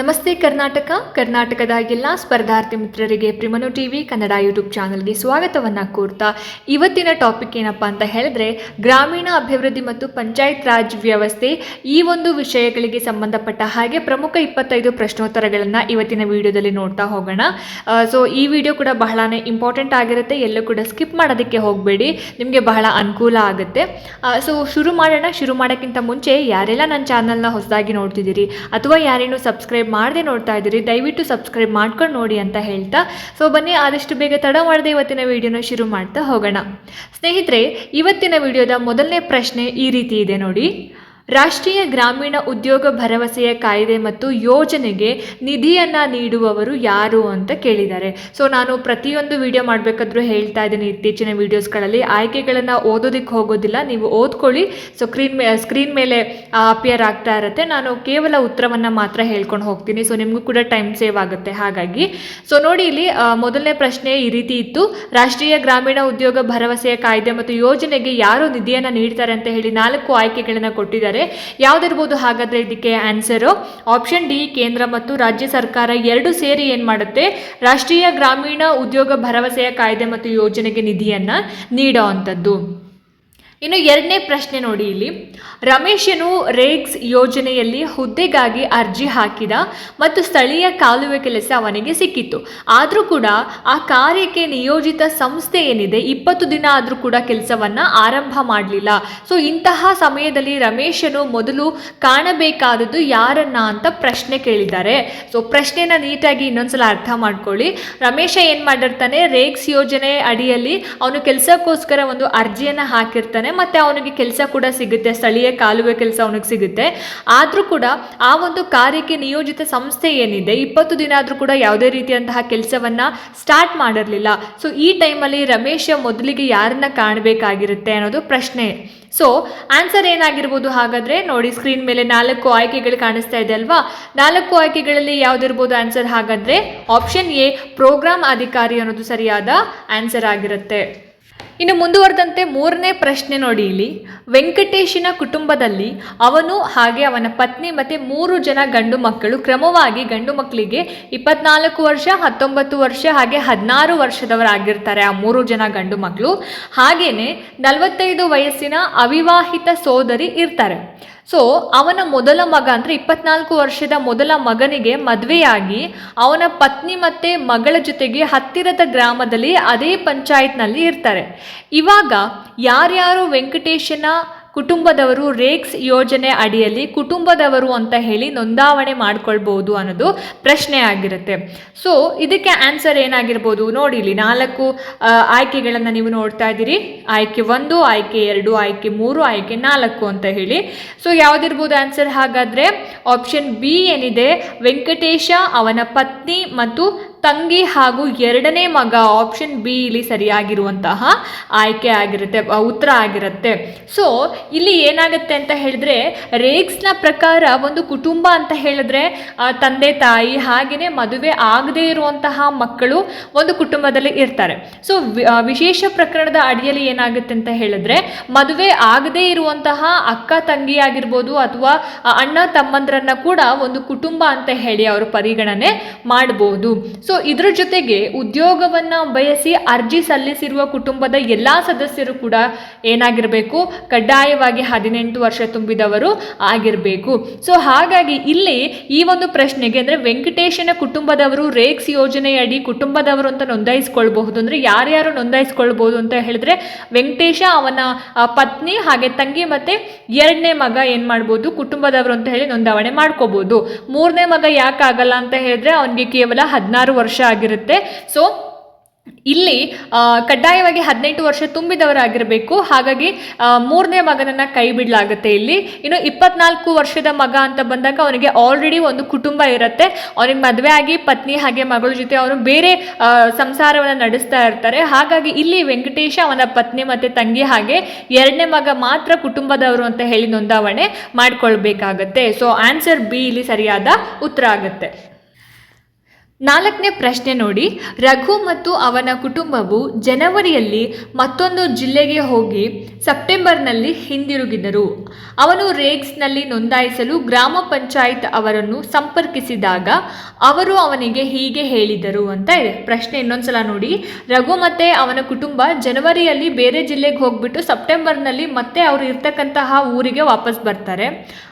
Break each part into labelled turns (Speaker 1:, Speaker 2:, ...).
Speaker 1: ನಮಸ್ತೆ ಕರ್ನಾಟಕ, ಕರ್ನಾಟಕದ ಎಲ್ಲ ಸ್ಪರ್ಧಾರ್ಥಿ ಮಿತ್ರರಿಗೆ ಪ್ರಿಮನು ಟಿವಿ ಕನ್ನಡ ಯೂಟ್ಯೂಬ್ ಚಾನಲ್ಗೆ ಸ್ವಾಗತವನ್ನು ಕೋರ್ತಾ ಇವತ್ತಿನ ಟಾಪಿಕ್ ಏನಪ್ಪ ಅಂತ ಹೇಳಿದ್ರೆ ಗ್ರಾಮೀಣ ಅಭಿವೃದ್ಧಿ ಮತ್ತು ಪಂಚಾಯತ್ ರಾಜ್ ವ್ಯವಸ್ಥೆ ಈ ಒಂದು ವಿಷಯಗಳಿಗೆ ಸಂಬಂಧಪಟ್ಟ ಹಾಗೆ ಪ್ರಮುಖ ಇಪ್ಪತ್ತೈದು ಪ್ರಶ್ನೋತ್ತರಗಳನ್ನು ಇವತ್ತಿನ ವಿಡಿಯೋದಲ್ಲಿ ನೋಡ್ತಾ ಹೋಗೋಣ. ಸೊ ಈ ವಿಡಿಯೋ ಕೂಡ ಬಹಳನೇ ಇಂಪಾರ್ಟೆಂಟ್ ಆಗಿರುತ್ತೆ. ಎಲ್ಲೂ ಕೂಡ ಸ್ಕಿಪ್ ಮಾಡೋದಕ್ಕೆ ಹೋಗಬೇಡಿ. ನಿಮಗೆ ಬಹಳ ಅನುಕೂಲ ಆಗುತ್ತೆ. ಸೊ ಶುರು ಮಾಡೋಣ. ಶುರು ಮಾಡೋಕ್ಕಿಂತ ಮುಂಚೆ ಯಾರೆಲ್ಲ ನನ್ನ ಚಾನಲ್ನ ಹೊಸದಾಗಿ ನೋಡ್ತಿದ್ದೀರಿ ಅಥವಾ ಯಾರೇನು ಸಬ್ಸ್ಕ್ರೈಬ್ ಮಾಡದೆ ನೋಡ್ತಾ ಇದ್ದೀರಿ, ದಯವಿಟ್ಟು ಸಬ್ಸ್ಕ್ರೈಬ್ ಮಾಡ್ಕೊಂಡು ನೋಡಿ ಅಂತ ಹೇಳ್ತಾ. ಸೊ ಬನ್ನಿ, ಆದಷ್ಟು ಬೇಗ ತಡ ಮಾಡದೆ ಇವತ್ತಿನ ವಿಡಿಯೋನ ಶುರು ಮಾಡ್ತಾ ಹೋಗೋಣ. ಸ್ನೇಹಿತರೆ, ಇವತ್ತಿನ ವಿಡಿಯೋದ ಮೊದಲನೇ ಪ್ರಶ್ನೆ ಈ ರೀತಿ ಇದೆ ನೋಡಿ. ರಾಷ್ಟ್ರೀಯ ಗ್ರಾಮೀಣ ಉದ್ಯೋಗ ಭರವಸೆಯ ಕಾಯ್ದೆ ಮತ್ತು ಯೋಜನೆಗೆ ನಿಧಿಯನ್ನು ನೀಡುವವರು ಯಾರು ಅಂತ ಕೇಳಿದ್ದಾರೆ. ಸೊ ನಾನು ಪ್ರತಿಯೊಂದು ವಿಡಿಯೋ ಮಾಡಬೇಕಾದ್ರೂ ಹೇಳ್ತಾ ಇದ್ದೀನಿ. ಇತ್ತೀಚಿನ ವಿಡಿಯೋಸ್ಗಳಲ್ಲಿ ಆಯ್ಕೆಗಳನ್ನು ಓದೋದಕ್ಕೆ ಹೋಗೋದಿಲ್ಲ. ನೀವು ಓದ್ಕೊಳ್ಳಿ. ಸೊ ಸ್ಕ್ರೀನ್ ಮೇ ಸ್ಕ್ರೀನ್ ಮೇಲೆ ಅಪಿಯರ್ ಆಗ್ತಾ ಇರುತ್ತೆ. ನಾನು ಕೇವಲ ಉತ್ತರವನ್ನು ಮಾತ್ರ ಹೇಳ್ಕೊಂಡು ಹೋಗ್ತೀನಿ. ಸೊ ನಿಮಗೂ ಕೂಡ ಟೈಮ್ ಸೇವ್ ಆಗುತ್ತೆ. ಹಾಗಾಗಿ ಸೊ ನೋಡಿ ಇಲ್ಲಿ ಮೊದಲನೇ ಪ್ರಶ್ನೆ ಈ ರೀತಿ ಇತ್ತು. ರಾಷ್ಟ್ರೀಯ ಗ್ರಾಮೀಣ ಉದ್ಯೋಗ ಭರವಸೆಯ ಕಾಯ್ದೆ ಮತ್ತು ಯೋಜನೆಗೆ ಯಾರು ನಿಧಿಯನ್ನು ನೀಡ್ತಾರೆ ಅಂತ ಹೇಳಿ ನಾಲ್ಕು ಆಯ್ಕೆಗಳನ್ನು ಕೊಟ್ಟಿದ್ದಾರೆ. ಯಾವುದಿರ್ಬೋದು ಹಾಗಾದ್ರೆ ಇದಕ್ಕೆ ಆನ್ಸರು? ಆಪ್ಷನ್ ಡಿ, ಕೇಂದ್ರ ಮತ್ತು ರಾಜ್ಯ ಸರ್ಕಾರ ಎರಡು ಸೇರಿ ಏನು ಮಾಡುತ್ತೆ? ರಾಷ್ಟ್ರೀಯ ಗ್ರಾಮೀಣ ಉದ್ಯೋಗ ಭರವಸೆಯ ಕಾಯ್ದೆ ಮತ್ತು ಯೋಜನೆಗೆ ನಿಧಿಯನ್ನ ನೀಡೋ ಅಂಥದ್ದು. ಇನ್ನು ಎರಡನೇ ಪ್ರಶ್ನೆ ನೋಡಿ ಇಲ್ಲಿ. ರಮೇಶನು ರೇಗ್ಸ್ ಯೋಜನೆಯಲ್ಲಿ ಹುದ್ದೆಗಾಗಿ ಅರ್ಜಿ ಹಾಕಿದ ಮತ್ತು ಸ್ಥಳೀಯ ಕಾಲುವೆ ಕೆಲಸ ಅವನಿಗೆ ಸಿಕ್ಕಿತ್ತು. ಆದರೂ ಕೂಡ ಆ ಕಾರ್ಯಕ್ಕೆ ನಿಯೋಜಿತ ಸಂಸ್ಥೆ ಏನಿದೆ, ಇಪ್ಪತ್ತು ದಿನ ಆದರೂ ಕೂಡ ಕೆಲಸವನ್ನು ಆರಂಭ ಮಾಡಲಿಲ್ಲ. ಸೊ ಇಂತಹ ಸಮಯದಲ್ಲಿ ರಮೇಶನು ಮೊದಲು ಕಾಣಬೇಕಾದದ್ದು ಯಾರನ್ನ ಅಂತ ಪ್ರಶ್ನೆ ಕೇಳಿದ್ದಾರೆ. ಸೊ ಪ್ರಶ್ನೆನ ನೀಟಾಗಿ ಇನ್ನೊಂದ್ಸಲ ಅರ್ಥ ಮಾಡ್ಕೊಳ್ಳಿ. ರಮೇಶ ಏನು ಮಾಡಿರ್ತಾನೆ ರೇಗ್ಸ್ ಯೋಜನೆ ಅಡಿಯಲ್ಲಿ ಅವನು ಕೆಲಸಕ್ಕೋಸ್ಕರ ಒಂದು ಅರ್ಜಿಯನ್ನು ಹಾಕಿರ್ತಾನೆ. ಮತ್ತೆ ಅವನಿಗೆ ಕೆಲಸ ಕೂಡ ಸಿಗುತ್ತೆ, ಸ್ಥಳೀಯ ಕಾಲುವೆ ಕೆಲಸ ಅವನಿಗೆ ಸಿಗುತ್ತೆ. ಆದರೂ ಕೂಡ ಆ ಒಂದು ಕಾರ್ಯಕ್ಕೆ ನಿಯೋಜಿತ ಸಂಸ್ಥೆ ಏನಿದೆ, ಇಪ್ಪತ್ತು ದಿನ ಆದರೂ ಕೂಡ ಯಾವುದೇ ರೀತಿಯಂತಹ ಕೆಲಸವನ್ನು ಸ್ಟಾರ್ಟ್ ಮಾಡಿರಲಿಲ್ಲ. ಸೊ ಈ ಟೈಮಲ್ಲಿ ರಮೇಶ ಮೊದಲಿಗೆ ಯಾರನ್ನ ಕಾಣಬೇಕಾಗಿರುತ್ತೆ ಅನ್ನೋದು ಪ್ರಶ್ನೆ. ಸೊ ಆನ್ಸರ್ ಏನಾಗಿರ್ಬೋದು ಹಾಗಾದ್ರೆ, ನೋಡಿ ಸ್ಕ್ರೀನ್ ಮೇಲೆ ನಾಲ್ಕು ಆಯ್ಕೆಗಳು ಕಾಣಿಸ್ತಾ ಇದೆ ಅಲ್ವಾ? ನಾಲ್ಕು ಆಯ್ಕೆಗಳಲ್ಲಿ ಯಾವುದಿರ್ಬೋದು ಆನ್ಸರ್ ಹಾಗಾದ್ರೆ ಆಪ್ಷನ್ ಎ ಪ್ರೋಗ್ರಾಮ್ ಅಧಿಕಾರಿ ಅನ್ನೋದು ಸರಿಯಾದ ಆನ್ಸರ್ ಆಗಿರುತ್ತೆ. ಇನ್ನು ಮುಂದುವರೆದಂತೆ ಮೂರನೇ ಪ್ರಶ್ನೆ ನೋಡಿ ಇಲ್ಲಿ. ವೆಂಕಟೇಶನ ಕುಟುಂಬದಲ್ಲಿ ಅವನು ಹಾಗೆ ಅವನ ಪತ್ನಿ ಮತ್ತೆ ಮೂರು ಜನ ಗಂಡು ಮಕ್ಕಳು. ಕ್ರಮವಾಗಿ ಗಂಡು ಮಕ್ಕಳಿಗೆ ಇಪ್ಪತ್ನಾಲ್ಕು ವರ್ಷ, ಹತ್ತೊಂಬತ್ತು ವರ್ಷ, ಹಾಗೆ ಹದಿನಾರು ವರ್ಷದವರಾಗಿರ್ತಾರೆ ಆ ಮೂರು ಜನ ಗಂಡು ಮಕ್ಕಳು. ಹಾಗೆಯೇ ನಲವತ್ತೈದು ವಯಸ್ಸಿನ ಅವಿವಾಹಿತ ಸೋದರಿ ಇರ್ತಾರೆ. ಸೊ ಅವನ ಮೊದಲ ಮಗ ಅಂದರೆ ಇಪ್ಪತ್ನಾಲ್ಕು ವರ್ಷದ ಮೊದಲ ಮಗನಿಗೆ ಮದುವೆಯಾಗಿ ಅವನ ಪತ್ನಿ ಮತ್ತು ಮಗಳ ಜೊತೆಗೆ ಹತ್ತಿರದ ಗ್ರಾಮದಲ್ಲಿ ಅದೇ ಪಂಚಾಯತ್ನಲ್ಲಿ ಇರ್ತಾರೆ. ಇವಾಗ ಯಾರ್ಯಾರು ವೆಂಕಟೇಶನ ಕುಟುಂಬದವರು ರೇಕ್ಸ್ ಯೋಜನೆ ಅಡಿಯಲ್ಲಿ ಕುಟುಂಬದವರು ಅಂತ ಹೇಳಿ ನೋಂದಾವಣೆ ಮಾಡ್ಕೊಳ್ಬೋದು ಅನ್ನೋದು ಪ್ರಶ್ನೆ ಆಗಿರುತ್ತೆ. ಸೊ ಇದಕ್ಕೆ ಆನ್ಸರ್ ಏನಾಗಿರ್ಬೋದು? ನೋಡಿ, ಇಲ್ಲಿ ನಾಲ್ಕು ಆಯ್ಕೆಗಳನ್ನು ನೀವು ನೋಡ್ತಾ ಇದ್ದೀರಿ. ಆಯ್ಕೆ ಒಂದು, ಆಯ್ಕೆ ಎರಡು, ಆಯ್ಕೆ ಮೂರು, ಆಯ್ಕೆ ನಾಲ್ಕು ಅಂತ ಹೇಳಿ. ಸೊ ಯಾವುದಿರ್ಬೋದು ಆನ್ಸರ್ ಹಾಗಾದರೆ? ಆಪ್ಷನ್ ಬಿ ಏನಿದೆ? ವೆಂಕಟೇಶ, ಅವನ ಪತ್ನಿ ಮತ್ತು ತಂಗಿ ಹಾಗೂ ಎರಡನೇ ಮಗ ಆಪ್ಷನ್ ಬಿ ಇಲ್ಲಿ ಸರಿಯಾಗಿರುವಂತಹ ಆಯ್ಕೆ ಆಗಿರುತ್ತೆ ಉತ್ತರ ಆಗಿರುತ್ತೆ. ಸೊ ಇಲ್ಲಿ ಏನಾಗುತ್ತೆ ಅಂತ ಹೇಳಿದ್ರೆ ರೇಕ್ಸ್ನ ಪ್ರಕಾರ ಒಂದು ಕುಟುಂಬ ಅಂತ ಹೇಳಿದ್ರೆ ತಂದೆ, ತಾಯಿ ಹಾಗೆಯೇ ಮದುವೆ ಆಗದೇ ಇರುವಂತಹ ಮಕ್ಕಳು ಒಂದು ಕುಟುಂಬದಲ್ಲಿ ಇರ್ತಾರೆ. ಸೊ ವಿಶೇಷ ಪ್ರಕರಣದ ಅಡಿಯಲ್ಲಿ ಏನಾಗುತ್ತೆ ಅಂತ ಹೇಳಿದ್ರೆ, ಮದುವೆ ಆಗದೇ ಇರುವಂತಹ ಅಕ್ಕ ತಂಗಿ ಆಗಿರ್ಬೋದು ಅಥವಾ ಅಣ್ಣ, ತಮ್ಮಂದ್ರನ್ನ ಕೂಡ ಒಂದು ಕುಟುಂಬ ಅಂತ ಹೇಳಿ ಅವರು ಪರಿಗಣನೆ ಮಾಡಬಹುದು ಸೊ ಇದ್ರ ಜೊತೆಗೆ ಉದ್ಯೋಗವನ್ನ ಬಯಸಿ ಅರ್ಜಿ ಸಲ್ಲಿಸಿರುವ ಕುಟುಂಬದ ಎಲ್ಲಾ ಸದಸ್ಯರು ಕೂಡ ಏನಾಗಿರಬೇಕು? ಕಡ್ಡಾಯವಾಗಿ ಹದಿನೆಂಟು ವರ್ಷ ತುಂಬಿದವರು ಆಗಿರಬೇಕು. ಸೊ ಹಾಗಾಗಿ ಇಲ್ಲಿ ಈ ಒಂದು ಪ್ರಶ್ನೆಗೆ ಅಂದ್ರೆ ವೆಂಕಟೇಶನ ಕುಟುಂಬದವರು, ರೇಕ್ಸ್ ಯೋಜನೆಯಡಿ ಕುಟುಂಬದವರು ಅಂತ ನೋಂದಾಯಿಸ್ಕೊಳ್ಬಹುದು ಅಂದ್ರೆ ಯಾರ್ಯಾರು ನೋಂದಾಯಿಸ್ಕೊಳ್ಬಹುದು ಅಂತ ಹೇಳಿದ್ರೆ ವೆಂಕಟೇಶ ಅವನ ಪತ್ನಿ ಹಾಗೆ ತಂಗಿ ಮತ್ತೆ ಎರಡನೇ ಮಗ ಏನ್ ಮಾಡ್ಬೋದು? ಕುಟುಂಬದವರು ಅಂತ ಹೇಳಿ ನೋಂದಾವಣೆ ಮಾಡ್ಕೋಬಹುದು ಮೂರನೇ ಮಗ ಯಾಕಾಗಲ್ಲ ಅಂತ ಹೇಳಿದ್ರೆ ಅವನಿಗೆ ಕೇವಲ ಹದಿನಾರು ವರ್ಷ ಆಗಿರುತ್ತೆ. ಸೊ ಇಲ್ಲಿ ಕಡ್ಡಾಯವಾಗಿ ಹದಿನೆಂಟು ವರ್ಷ ತುಂಬಿದವರಾಗಿರಬೇಕು. ಹಾಗಾಗಿ ಮೂರನೇ ಮಗನನ್ನ ಕೈ ಬಿಡಲಾಗುತ್ತೆ ಇಲ್ಲಿ. ಇನ್ನು ಇಪ್ಪತ್ನಾಲ್ಕು ವರ್ಷದ ಮಗ ಅಂತ ಬಂದಾಗ ಅವನಿಗೆ ಆಲ್ರೆಡಿ ಒಂದು ಕುಟುಂಬ ಇರುತ್ತೆ. ಅವನಿಗೆ ಮದುವೆ ಆಗಿ, ಪತ್ನಿ ಹಾಗೆ ಮಗಳ ಜೊತೆ ಅವನು ಬೇರೆ ಸಂಸಾರವನ್ನು ನಡೆಸ್ತಾ ಇರ್ತಾರೆ. ಹಾಗಾಗಿ ಇಲ್ಲಿ ವೆಂಕಟೇಶ ಅವನ ಪತ್ನಿ ಮತ್ತು ತಂಗಿ ಹಾಗೆ ಎರಡನೇ ಮಗ ಮಾತ್ರ ಕುಟುಂಬದವರು ಅಂತ ಹೇಳಿ ನೋಂದಾವಣೆ ಮಾಡ್ಕೊಳ್ಬೇಕಾಗತ್ತೆ. ಸೊ ಆನ್ಸರ್ ಬಿ ಇಲ್ಲಿ ಸರಿಯಾದ ಉತ್ತರ ಆಗುತ್ತೆ. ನಾಲ್ಕನೇ ಪ್ರಶ್ನೆ ನೋಡಿ. ರಘು ಮತ್ತು ಅವನ ಕುಟುಂಬವು ಜನವರಿಯಲ್ಲಿ ಮತ್ತೊಂದು ಜಿಲ್ಲೆಗೆ ಹೋಗಿ ಸೆಪ್ಟೆಂಬರ್ನಲ್ಲಿ ಹಿಂದಿರುಗಿದರು. ಅವನು ರೇಗ್ಸ್ನಲ್ಲಿ ನೋಂದಾಯಿಸಲು ಗ್ರಾಮ ಪಂಚಾಯತ್ ಅವರನ್ನು ಸಂಪರ್ಕಿಸಿದಾಗ ಅವರು ಅವನಿಗೆ ಹೀಗೆ ಹೇಳಿದರು ಅಂತ ಇದೆ. ಪ್ರಶ್ನೆ ಇನ್ನೊಂದ್ಸಲ ನೋಡಿ. ರಘು ಮತ್ತೆ ಅವನ ಕುಟುಂಬ ಜನವರಿಯಲ್ಲಿ ಬೇರೆ ಜಿಲ್ಲೆಗೆ ಹೋಗ್ಬಿಟ್ಟು ಸೆಪ್ಟೆಂಬರ್ನಲ್ಲಿ ಮತ್ತೆ ಅವರು ಇರ್ತಕ್ಕಂತಹ ಊರಿಗೆ ವಾಪಸ್ ಬರ್ತಾರೆ.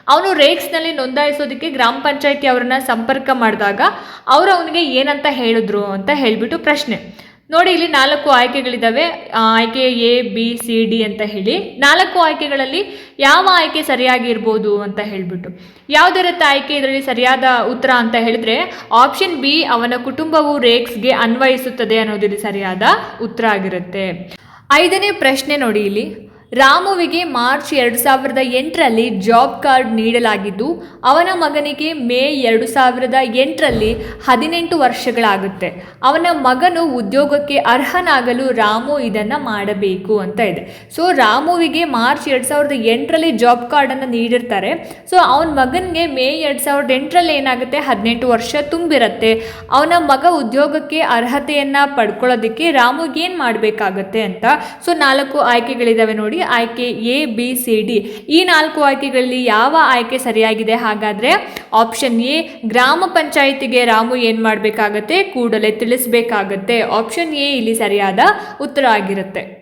Speaker 1: ಅವನು ರೇಕ್ಸ್ನಲ್ಲಿ ನೋಂದಾಯಿಸೋದಕ್ಕೆ ಗ್ರಾಮ ಪಂಚಾಯತಿ ಅವರನ್ನ ಸಂಪರ್ಕ ಮಾಡಿದಾಗ ಅವರು ಅವನಿಗೆ ಏನಂತ ಹೇಳಿದ್ರು ಅಂತ ಹೇಳಿಬಿಟ್ಟು ಪ್ರಶ್ನೆ. ನೋಡಿ, ಇಲ್ಲಿ ನಾಲ್ಕು ಆಯ್ಕೆಗಳಿದ್ದಾವೆ ಆಯ್ಕೆ ಎ, ಬಿ, ಸಿ, ಡಿ ಅಂತ ಹೇಳಿ. ನಾಲ್ಕು ಆಯ್ಕೆಗಳಲ್ಲಿ ಯಾವ ಆಯ್ಕೆ ಸರಿಯಾಗಿ ಇರ್ಬೋದು ಅಂತ ಹೇಳಿಬಿಟ್ಟು. ಯಾವುದರ ಆಯ್ಕೆ ಇದರಲ್ಲಿ ಸರಿಯಾದ ಉತ್ತರ ಅಂತ ಹೇಳಿದ್ರೆ, ಆಪ್ಷನ್ ಬಿ, ಅವನ ಕುಟುಂಬವು ರೇಕ್ಸ್ಗೆ ಅನ್ವಯಿಸುತ್ತದೆ ಅನ್ನೋದಿಲ್ಲಿ ಸರಿಯಾದ ಉತ್ತರ ಆಗಿರುತ್ತೆ. ಐದನೇ ಪ್ರಶ್ನೆ ನೋಡಿ ಇಲ್ಲಿ. ರಾಮುವಿಗೆ ಮಾರ್ಚ್ ಎರಡು ಸಾವಿರದ ಎಂಟರಲ್ಲಿ ಜಾಬ್ ಕಾರ್ಡ್ ನೀಡಲಾಗಿದ್ದು, ಅವನ ಮಗನಿಗೆ ಮೇ ಎರಡು ಸಾವಿರದ ಎಂಟರಲ್ಲಿ ಹದಿನೆಂಟು ವರ್ಷಗಳಾಗುತ್ತೆ. ಅವನ ಮಗನು ಉದ್ಯೋಗಕ್ಕೆ ಅರ್ಹನಾಗಲು ರಾಮು ಇದನ್ನು ಮಾಡಬೇಕು ಅಂತ ಇದೆ. ಸೊ ರಾಮುವಿಗೆ ಮಾರ್ಚ್ ಎರಡು ಸಾವಿರದ ಎಂಟರಲ್ಲಿ ಜಾಬ್ ಕಾರ್ಡನ್ನು ನೀಡಿರ್ತಾರೆ. ಸೊ ಅವನ ಮಗನಿಗೆ ಮೇ ಎರಡು ಸಾವಿರದ ಎಂಟರಲ್ಲಿ ಏನಾಗುತ್ತೆ? ಹದಿನೆಂಟು ವರ್ಷ ತುಂಬಿರುತ್ತೆ. ಅವನ ಮಗ ಉದ್ಯೋಗಕ್ಕೆ ಅರ್ಹತೆಯನ್ನು ಪಡ್ಕೊಳ್ಳೋದಕ್ಕೆ ರಾಮುಗೇನು ಏನು ಮಾಡಬೇಕಾಗತ್ತೆ ಅಂತ. ಸೊ ನಾಲ್ಕು ಆಯ್ಕೆಗಳಿದ್ದಾವೆ ನೋಡಿ. ಆಯ್ಕೆ ಎ, ಬಿ, ಸಿ, ಡಿ. ಈ ನಾಲ್ಕು ಆಯ್ಕೆಗಳಲ್ಲಿ ಯಾವ ಆಯ್ಕೆ ಸರಿಯಾಗಿದೆ? ಹಾಗಾದರೆ ಆಪ್ಷನ್ ಎ, ಗ್ರಾಮ ಪಂಚಾಯಿತಿಗೆ ರಾಮು ಏನು ಮಾಡಬೇಕಾಗತ್ತೆ? ಕೂಡಲೇ ತಿಳಿಸಬೇಕಾಗತ್ತೆ. ಆಪ್ಷನ್ ಎ, ಇಲ್ಲಿ ಸರಿಯಾದ ಉತ್ತರ ಆಗಿರುತ್ತೆ.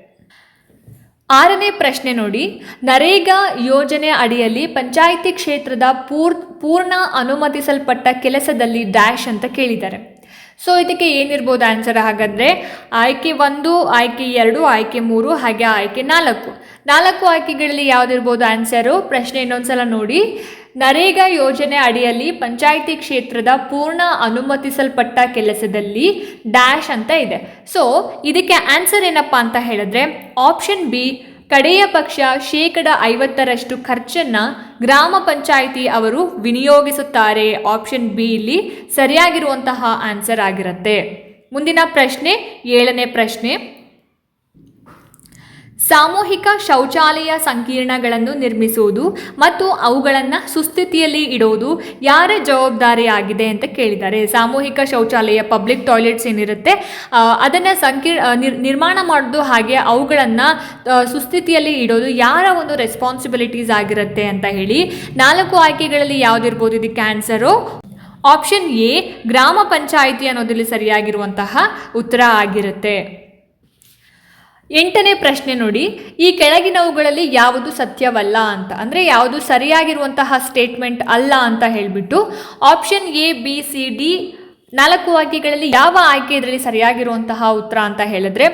Speaker 1: ಆರನೇ ಪ್ರಶ್ನೆ ನೋಡಿ. ನರೇಗಾ ಯೋಜನೆ ಅಡಿಯಲ್ಲಿ ಪಂಚಾಯಿತಿ ಕ್ಷೇತ್ರದ ಪೂರ್, ಪೂರ್ಣ ಅನುಮತಿಸಲ್ಪಟ್ಟ ಕೆಲಸದಲ್ಲಿ ಡ್ಯಾಶ್ ಅಂತ ಕೇಳಿದ್ದಾರೆ. ಸೊ ಇದಕ್ಕೆ ಏನಿರ್ಬೋದು ಆನ್ಸರ್ ಹಾಗಾದರೆ, ಆಯ್ಕೆ ಒಂದು, ಆಯ್ಕೆ ಎರಡು, ಆಯ್ಕೆ ಮೂರು, ಹಾಗೆ ಆಯ್ಕೆ ನಾಲ್ಕು. ನಾಲ್ಕು ಆಯ್ಕೆಗಳಲ್ಲಿ ಯಾವುದಿರ್ಬೋದು ಆನ್ಸರು ಪ್ರಶ್ನೆ ಇನ್ನೊಂದ್ಸಲ ನೋಡಿ. ನರೇಗಾ ಯೋಜನೆ ಅಡಿಯಲ್ಲಿ ಪಂಚಾಯಿತಿ ಕ್ಷೇತ್ರದ ಪೂರ್ಣ ಅನುಮತಿಸಲ್ಪಟ್ಟ ಕೆಲಸದಲ್ಲಿ ಡ್ಯಾಶ್ ಅಂತ ಇದೆ. ಸೊ ಇದಕ್ಕೆ ಆನ್ಸರ್ ಏನಪ್ಪ ಅಂತ ಹೇಳಿದ್ರೆ ಆಪ್ಷನ್ ಬಿ ಕಡೆಯ ಪಕ್ಷ ಶೇಕಡ ಐವತ್ತರಷ್ಟು ಖರ್ಚನ್ನು ಗ್ರಾಮ ಪಂಚಾಯಿತಿ ಅವರು ವಿನಿಯೋಗಿಸುತ್ತಾರೆ. ಆಪ್ಷನ್ ಬಿ ಇಲ್ಲಿ ಸರಿಯಾಗಿರುವಂತಹ ಆನ್ಸರ್ ಆಗಿರುತ್ತೆ. ಮುಂದಿನ ಪ್ರಶ್ನೆ, ಏಳನೇ ಪ್ರಶ್ನೆ. ಸಾಮೂಹಿಕ ಶೌಚಾಲಯ ಸಂಕೀರ್ಣಗಳನ್ನು ನಿರ್ಮಿಸುವುದು ಮತ್ತು ಅವುಗಳನ್ನು ಸುಸ್ಥಿತಿಯಲ್ಲಿ ಇಡುವುದು ಯಾರ ಜವಾಬ್ದಾರಿಯಾಗಿದೆ ಅಂತ ಕೇಳಿದ್ದಾರೆ. ಸಾಮೂಹಿಕ ಶೌಚಾಲಯ ಪಬ್ಲಿಕ್ ಟಾಯ್ಲೆಟ್ಸ್ ಏನಿರುತ್ತೆ ಅದನ್ನು ಸಂಕೀರ್ ನಿರ್ಮಾಣ ಮಾಡೋದು ಹಾಗೆ ಅವುಗಳನ್ನು ಸುಸ್ಥಿತಿಯಲ್ಲಿ ಇಡೋದು ಯಾರ ಒಂದು ರೆಸ್ಪಾನ್ಸಿಬಿಲಿಟೀಸ್ ಆಗಿರುತ್ತೆ ಅಂತ ಹೇಳಿ ನಾಲ್ಕು ಆಯ್ಕೆಗಳಲ್ಲಿ ಯಾವುದಿರ್ಬೋದು? ಇದು ಕ್ಯಾನ್ಸರು? ಆಪ್ಷನ್ ಎ, ಗ್ರಾಮ ಪಂಚಾಯಿತಿ ಅನ್ನೋದ್ರಲ್ಲಿ ಸರಿಯಾಗಿರುವಂತಹ ಉತ್ತರ ಆಗಿರುತ್ತೆ. ಎಂಟನೇ ಪ್ರಶ್ನೆ ನೋಡಿ, ಈ ಕೆಳಗಿನವುಗಳಲ್ಲಿ ಯಾವುದು ಸತ್ಯವಲ್ಲ ಅಂತ. ಅಂದರೆ ಯಾವುದು ಸರಿಯಾಗಿರುವಂತಹ ಸ್ಟೇಟ್ಮೆಂಟ್ ಅಲ್ಲ ಅಂತ ಹೇಳಿಬಿಟ್ಟು option A B C D ನಾಲ್ಕು ಆಯ್ಕೆಗಳಲ್ಲಿ ಯಾವ ಆಯ್ಕೆ ಇದರಲ್ಲಿ ಸರಿಯಾಗಿರುವಂತಹ ಉತ್ತರ ಅಂತ ಹೇಳಿದ್ರೆ,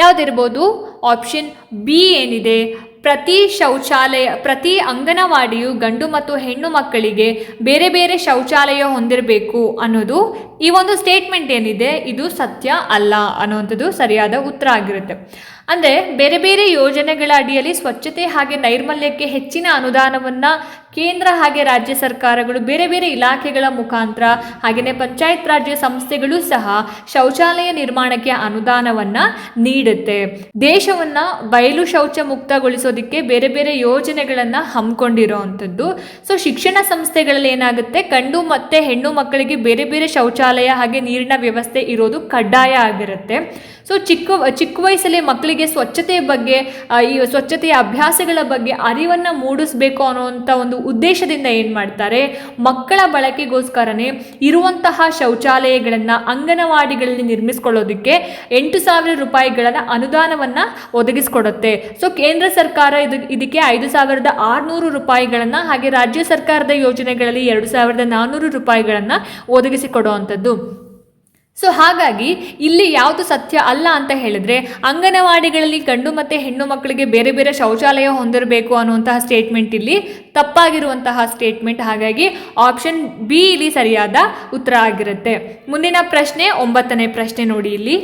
Speaker 1: ಯಾವುದಿರ್ಬೋದು? ಆಪ್ಷನ್ ಬಿ ಏನಿದೆ? ಪ್ರತಿ ಶೌಚಾಲಯ, ಪ್ರತಿ ಅಂಗನವಾಡಿಯು ಗಂಡು ಮತ್ತು ಹೆಣ್ಣು ಮಕ್ಕಳಿಗೆ ಬೇರೆ ಬೇರೆ ಶೌಚಾಲಯ ಹೊಂದಿರಬೇಕು ಅನ್ನೋದು ಈ ಒಂದು ಸ್ಟೇಟ್ಮೆಂಟ್ ಏನಿದೆ, ಇದು ಸತ್ಯ ಅಲ್ಲ ಅನ್ನುವಂಥದ್ದು ಸರಿಯಾದ ಉತ್ತರ ಆಗಿರುತ್ತೆ. ಅಂದರೆ ಬೇರೆ ಬೇರೆ ಯೋಜನೆಗಳ ಅಡಿಯಲ್ಲಿ ಸ್ವಚ್ಛತೆ ಹಾಗೆ ನೈರ್ಮಲ್ಯಕ್ಕೆ ಹೆಚ್ಚಿನ ಅನುದಾನವನ್ನು ಕೇಂದ್ರ ಹಾಗೆ ರಾಜ್ಯ ಸರ್ಕಾರಗಳು ಬೇರೆ ಬೇರೆ ಇಲಾಖೆಗಳ ಮುಖಾಂತರ ಹಾಗೆಯೇ ಪಂಚಾಯತ್ ರಾಜ್ಯ ಸಂಸ್ಥೆಗಳು ಸಹ ಶೌಚಾಲಯ ನಿರ್ಮಾಣಕ್ಕೆ ಅನುದಾನವನ್ನು ನೀಡುತ್ತೆ. ದೇಶವನ್ನು ಬಯಲು ಶೌಚ ಮುಕ್ತಗೊಳಿಸೋದಕ್ಕೆ ಬೇರೆ ಬೇರೆ ಯೋಜನೆಗಳನ್ನು ಹಮ್ಮಿಕೊಂಡಿರೋವಂಥದ್ದು ಸೊ ಶಿಕ್ಷಣ ಸಂಸ್ಥೆಗಳಲ್ಲಿ ಏನಾಗುತ್ತೆ? ಗಂಡು ಮತ್ತು ಹೆಣ್ಣು ಮಕ್ಕಳಿಗೆ ಬೇರೆ ಬೇರೆ ಶೌಚಾಲಯ ಹಾಗೆ ನೀರಿನ ವ್ಯವಸ್ಥೆ ಇರೋದು ಕಡ್ಡಾಯ ಆಗಿರುತ್ತೆ. ಸೊ ಚಿಕ್ಕ ಚಿಕ್ಕ ವಯಸ್ಸಲ್ಲಿ ಮಕ್ಕಳಿಗೆ ಸ್ವಚ್ಛತೆಯ ಬಗ್ಗೆ ಈ ಸ್ವಚ್ಛತೆಯ ಅಭ್ಯಾಸಗಳ ಬಗ್ಗೆ ಅರಿವನ್ನು ಮೂಡಿಸ್ಬೇಕು ಅನ್ನೋವಂಥ ಒಂದು ಉದ್ದೇಶದಿಂದ ಏನು ಮಾಡ್ತಾರೆ? ಮಕ್ಕಳ ಬಳಕೆಗೋಸ್ಕರನೇ ಇರುವಂತಹ ಶೌಚಾಲಯಗಳನ್ನು ಅಂಗನವಾಡಿಗಳಲ್ಲಿ ನಿರ್ಮಿಸಿಕೊಳ್ಳೋದಕ್ಕೆ ಎಂಟು ಸಾವಿರ ರೂಪಾಯಿಗಳ ಅನುದಾನವನ್ನು ಒದಗಿಸ್ಕೊಡುತ್ತೆ. ಸೊ ಕೇಂದ್ರ ಸರ್ಕಾರ ಇದು, ಇದಕ್ಕೆ ಐದು ಸಾವಿರದ ಆರುನೂರು ರೂಪಾಯಿಗಳನ್ನು ಹಾಗೆ ರಾಜ್ಯ ಸರ್ಕಾರದ ಯೋಜನೆಗಳಲ್ಲಿ ಎರಡು ಸಾವಿರದ ನಾನ್ನೂರು ರೂಪಾಯಿಗಳನ್ನು ಒದಗಿಸಿಕೊಡುವಂಥದ್ದು ಸೊ ಹಾಗಾಗಿ ಇಲ್ಲಿ ಯಾವುದು ಸತ್ಯ ಅಲ್ಲ ಅಂತ ಹೇಳಿದ್ರೆ, ಅಂಗನವಾಡಿಗಳಲ್ಲಿ ಗಂಡು ಮತ್ತು ಹೆಣ್ಣು ಮಕ್ಕಳಿಗೆ ಬೇರೆ ಬೇರೆ ಶೌಚಾಲಯ ಹೊಂದಿರಬೇಕು ಅನ್ನುವಂತಹ ಸ್ಟೇಟ್ಮೆಂಟ್ ಇಲ್ಲಿ ತಪ್ಪಾಗಿರುವಂತಹ ಸ್ಟೇಟ್ಮೆಂಟ್ ಹಾಗಾಗಿ ಆಪ್ಷನ್ ಬಿ ಇಲ್ಲಿ ಸರಿಯಾದ ಉತ್ತರ ಆಗಿರುತ್ತೆ. ಮುಂದಿನ ಪ್ರಶ್ನೆ, ಒಂಬತ್ತನೇ ಪ್ರಶ್ನೆ ನೋಡಿ ಇಲ್ಲಿ.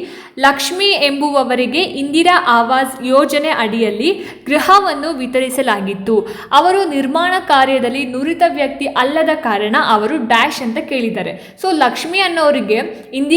Speaker 1: ಲಕ್ಷ್ಮಿ ಎಂಬುವವರಿಗೆ ಇಂದಿರಾ ಆವಾಸ್ ಯೋಜನೆ ಅಡಿಯಲ್ಲಿ ಗೃಹವನ್ನು ವಿತರಿಸಲಾಗಿತ್ತು. ಅವರು ನಿರ್ಮಾಣ ಕಾರ್ಯದಲ್ಲಿ ನುರಿತ ವ್ಯಕ್ತಿ ಅಲ್ಲದ ಕಾರಣ ಅವರು ಡ್ಯಾಶ್ ಅಂತ ಕೇಳಿದ್ದಾರೆ. ಸೊ ಲಕ್ಷ್ಮಿ ಅನ್ನೋರಿಗೆ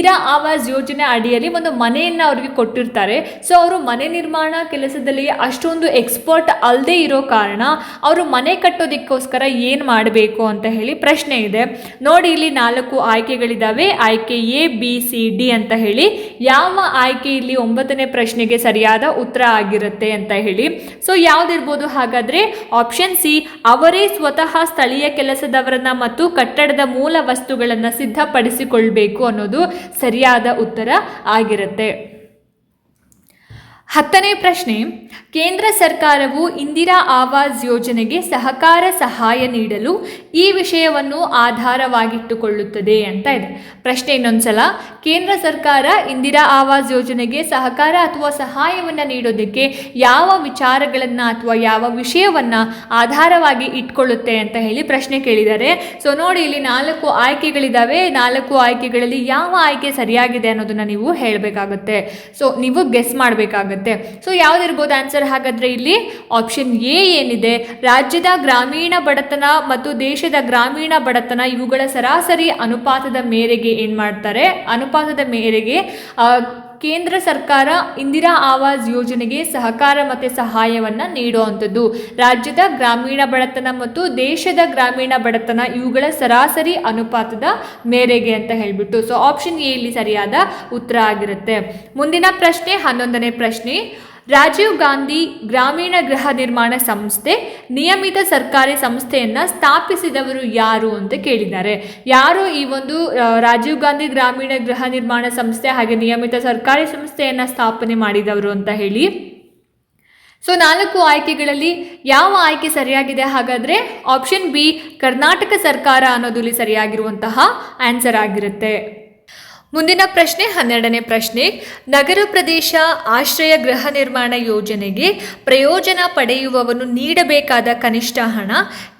Speaker 1: ಇಂದಿರಾ ಆವಾಸ್ ಯೋಜನೆ ಅಡಿಯಲ್ಲಿ ಒಂದು ಮನೆಯನ್ನು ಅವರಿಗೆ ಕೊಟ್ಟಿರ್ತಾರೆ. ಸೊ ಅವರು ಮನೆ ನಿರ್ಮಾಣ ಕೆಲಸದಲ್ಲಿ ಅಷ್ಟೊಂದು ಎಕ್ಸ್ಪರ್ಟ್ ಅಲ್ಲದೆ ಇರೋ ಕಾರಣ ಅವರು ಮನೆ ಕಟ್ಟೋದಕ್ಕೋಸ್ಕರ ಏನು ಮಾಡಬೇಕು ಅಂತ ಹೇಳಿ ಪ್ರಶ್ನೆ ಇದೆ. ನೋಡಿ, ಇಲ್ಲಿ ನಾಲ್ಕು ಆಯ್ಕೆಗಳಿದ್ದಾವೆ ಆಯ್ಕೆ ಎ, ಬಿ, ಸಿ, ಡಿ ಅಂತ ಹೇಳಿ. ಯಾವ ಆಯ್ಕೆ ಇಲ್ಲಿ ಒಂಬತ್ತನೇ ಪ್ರಶ್ನೆಗೆ ಸರಿಯಾದ ಉತ್ತರ ಆಗಿರುತ್ತೆ ಅಂತ ಹೇಳಿ. ಸೊ ಯಾವ್ದಿರ್ಬೋದು? ಹಾಗಾದ್ರೆ ಆಪ್ಷನ್ ಸಿ, ಅವರೇ ಸ್ವತಃ ಸ್ಥಳೀಯ ಕೆಲಸದವರನ್ನ ಮತ್ತು ಕಟ್ಟಡದ ಮೂಲ ವಸ್ತುಗಳನ್ನು ಸಿದ್ಧಪಡಿಸಿಕೊಳ್ಬೇಕು ಅನ್ನೋದು. ಸರಿಯಾದ ಉತ್ತರ ಆಗಿರುತ್ತೆ. ಹತ್ತನೇ ಪ್ರಶ್ನೆ, ಕೇಂದ್ರ ಸರ್ಕಾರವು ಇಂದಿರಾ ಆವಾಸ್ ಯೋಜನೆಗೆ ಸಹಕಾರ ಸಹಾಯ ನೀಡಲು ಈ ವಿಷಯವನ್ನು ಆಧಾರವಾಗಿಟ್ಟುಕೊಳ್ಳುತ್ತದೆ ಅಂತ ಇದೆ. ಪ್ರಶ್ನೆ ಇನ್ನೊಂದ್ಸಲ, ಕೇಂದ್ರ ಸರ್ಕಾರ ಇಂದಿರಾ ಆವಾಸ್ ಯೋಜನೆಗೆ ಸಹಕಾರ ಅಥವಾ ಸಹಾಯವನ್ನು ನೀಡೋದಕ್ಕೆ ಯಾವ ವಿಚಾರಗಳನ್ನು ಅಥವಾ ಯಾವ ವಿಷಯವನ್ನು ಆಧಾರವಾಗಿ ಇಟ್ಕೊಳ್ಳುತ್ತೆ ಅಂತ ಹೇಳಿ ಪ್ರಶ್ನೆ ಕೇಳಿದ್ದಾರೆ. ಸೊ ನೋಡಿ, ಇಲ್ಲಿ ನಾಲ್ಕು ಆಯ್ಕೆಗಳಿದ್ದಾವೆ ನಾಲ್ಕು ಆಯ್ಕೆಗಳಲ್ಲಿ ಯಾವ ಆಯ್ಕೆ ಸರಿಯಾಗಿದೆ ಅನ್ನೋದನ್ನ ನೀವು ಹೇಳಬೇಕಾಗುತ್ತೆ. ಸೊ ನೀವು ಗೆಸ್ ಮಾಡಬೇಕಾಗುತ್ತೆ. ಸೊ ಯಾವ್ದಿರ್ಬೋದು ಆನ್ಸರ್ ಹಾಗಾದ್ರೆ ಇಲ್ಲಿ ಆಪ್ಷನ್ ಎ ಏನಿದೆ? ರಾಜ್ಯದ ಗ್ರಾಮೀಣ ಬಡತನ ಮತ್ತು ದೇಶದ ಗ್ರಾಮೀಣ ಬಡತನ ಇವುಗಳ ಸರಾಸರಿ ಅನುಪಾತದ ಮೇರೆಗೆ ಏನು ಮಾಡ್ತಾರೆ? ಅನುಪಾತದ ಮೇರೆಗೆ ಕೇಂದ್ರ ಸರ್ಕಾರ ಇಂದಿರಾ ಆವಾಸ್ ಯೋಜನೆಗೆ ಸಹಕಾರ ಮತ್ತು ಸಹಾಯವನ್ನು ನೀಡುವಂಥದ್ದು. ರಾಜ್ಯದ ಗ್ರಾಮೀಣ ಬಡತನ ಮತ್ತು ದೇಶದ ಗ್ರಾಮೀಣ ಬಡತನ ಇವುಗಳ ಸರಾಸರಿ ಅನುಪಾತದ ಮೇರೆಗೆ ಅಂತ ಹೇಳಿಬಿಟ್ಟು. ಸೊ ಆಪ್ಷನ್ ಎ ಇಲ್ಲಿ ಸರಿಯಾದ ಉತ್ತರ ಆಗಿರುತ್ತೆ. ಮುಂದಿನ ಪ್ರಶ್ನೆ, ಹನ್ನೊಂದನೇ ಪ್ರಶ್ನೆ. ರಾಜೀವ್ ಗಾಂಧಿ ಗ್ರಾಮೀಣ ಗೃಹ ನಿರ್ಮಾಣ ಸಂಸ್ಥೆ, ನಿಯಮಿತ ಸರ್ಕಾರಿ ಸಂಸ್ಥೆಯನ್ನು ಸ್ಥಾಪಿಸಿದವರು ಯಾರು ಅಂತ ಕೇಳಿದ್ದಾರೆ. ಯಾರು ಈ ಒಂದು ರಾಜೀವ್ ಗಾಂಧಿ ಗ್ರಾಮೀಣ ಗೃಹ ನಿರ್ಮಾಣ ಸಂಸ್ಥೆ ಹಾಗೆ ನಿಯಮಿತ ಸರ್ಕಾರಿ ಸಂಸ್ಥೆಯನ್ನು ಸ್ಥಾಪನೆ ಮಾಡಿದವರು ಅಂತ ಹೇಳಿ. ಸೊ, ನಾಲ್ಕು ಆಯ್ಕೆಗಳಲ್ಲಿ ಯಾವ ಆಯ್ಕೆ ಸರಿಯಾಗಿದೆ? ಹಾಗಾದರೆ ಆಪ್ಷನ್ ಬಿ ಕರ್ನಾಟಕ ಸರ್ಕಾರ ಅನ್ನೋದು ಇಲ್ಲಿ ಸರಿಯಾಗಿರುವಂತಹ ಆನ್ಸರ್ ಆಗಿರುತ್ತೆ. ಮುಂದಿನ ಪ್ರಶ್ನೆ, ಹನ್ನೆರಡನೇ ಪ್ರಶ್ನೆ. ನಗರ ಪ್ರದೇಶ ಆಶ್ರಯ ಗೃಹ ನಿರ್ಮಾಣ ಯೋಜನೆಗೆ ಪ್ರಯೋಜನ ಪಡೆಯುವವನು ನೀಡಬೇಕಾದ ಕನಿಷ್ಠ ಹಣ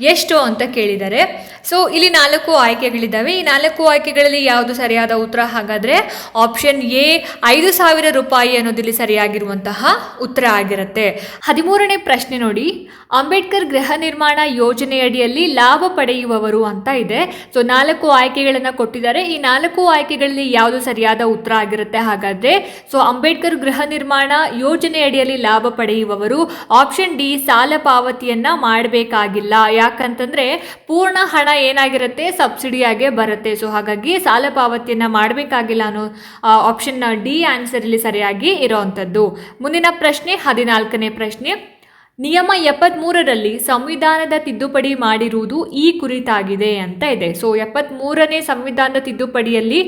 Speaker 1: ಎಷ್ಟು ಅಂತ ಕೇಳಿದ್ದಾರೆ ಸೊ ಇಲ್ಲಿ ನಾಲ್ಕು ಆಯ್ಕೆಗಳಿದ್ದಾವೆ. ಈ ನಾಲ್ಕು ಆಯ್ಕೆಗಳಲ್ಲಿ ಯಾವುದು ಸರಿಯಾದ ಉತ್ತರ? ಹಾಗಾದರೆ ಆಪ್ಷನ್ ಎ ಐದು ಸಾವಿರ ರೂಪಾಯಿ ಅನ್ನೋದಿಲ್ಲಿ ಸರಿಯಾಗಿರುವಂತಹ ಉತ್ತರ ಆಗಿರುತ್ತೆ. ಹದಿಮೂರನೇ ಪ್ರಶ್ನೆ ನೋಡಿ. ಅಂಬೇಡ್ಕರ್ ಗೃಹ ನಿರ್ಮಾಣ ಯೋಜನೆಯಡಿಯಲ್ಲಿ ಲಾಭ ಪಡೆಯುವವರು ಅಂತ ಇದೆ. ಸೊ ನಾಲ್ಕು ಆಯ್ಕೆಗಳನ್ನು ಕೊಟ್ಟಿದ್ದಾರೆ. ಈ ನಾಲ್ಕು ಆಯ್ಕೆಗಳಲ್ಲಿ ಯಾವುದು ಸರಿಯಾದ ಉತ್ತರ ಆಗಿರುತ್ತೆ ಹಾಗಾದ್ರೆ. ಸೊ ಅಂಬೇಡ್ಕರ್ ಗೃಹ ನಿರ್ಮಾಣ ಯೋಜನೆಯಡಿಯಲ್ಲಿ ಲಾಭ ಪಡೆಯುವವರು ಆಪ್ಷನ್ ಡಿ ಸಾಲ ಪಾವತಿಯನ್ನ ಮಾಡಬೇಕಾಗಿಲ್ಲ. ಯಾಕಂತಂದ್ರೆ ಪೂರ್ಣ ಹಣ ಏನಾಗಿರುತ್ತೆ? ಸಬ್ಸಿಡಿಯಾಗೆ ಬರುತ್ತೆ. ಸೊ ಹಾಗಾಗಿ ಸಾಲ ಪಾವತಿಯನ್ನ ಮಾಡಬೇಕಾಗಿಲ್ಲ ಅನ್ನೋ ಆಪ್ಷನ್ ಡಿ ಆನ್ಸರ್ ಇಲ್ಲಿ ಸರಿಯಾಗಿ ಇರೋವಂಥದ್ದು ಮುಂದಿನ ಪ್ರಶ್ನೆ, ಹದಿನಾಲ್ಕನೇ ಪ್ರಶ್ನೆ. ನಿಯಮ ಎಪ್ಪತ್ತ್ಮೂರರಲ್ಲಿ ಸಂವಿಧಾನದ ತಿದ್ದುಪಡಿ ಮಾಡಿರುವುದು ಈ ಕುರಿತಾಗಿದೆ ಅಂತ ಇದೆ. ಸೊ ಎಪ್ಪತ್ತ್ಮೂರನೇ ಸಂವಿಧಾನದ ತಿದ್ದುಪಡಿಯಲ್ಲಿ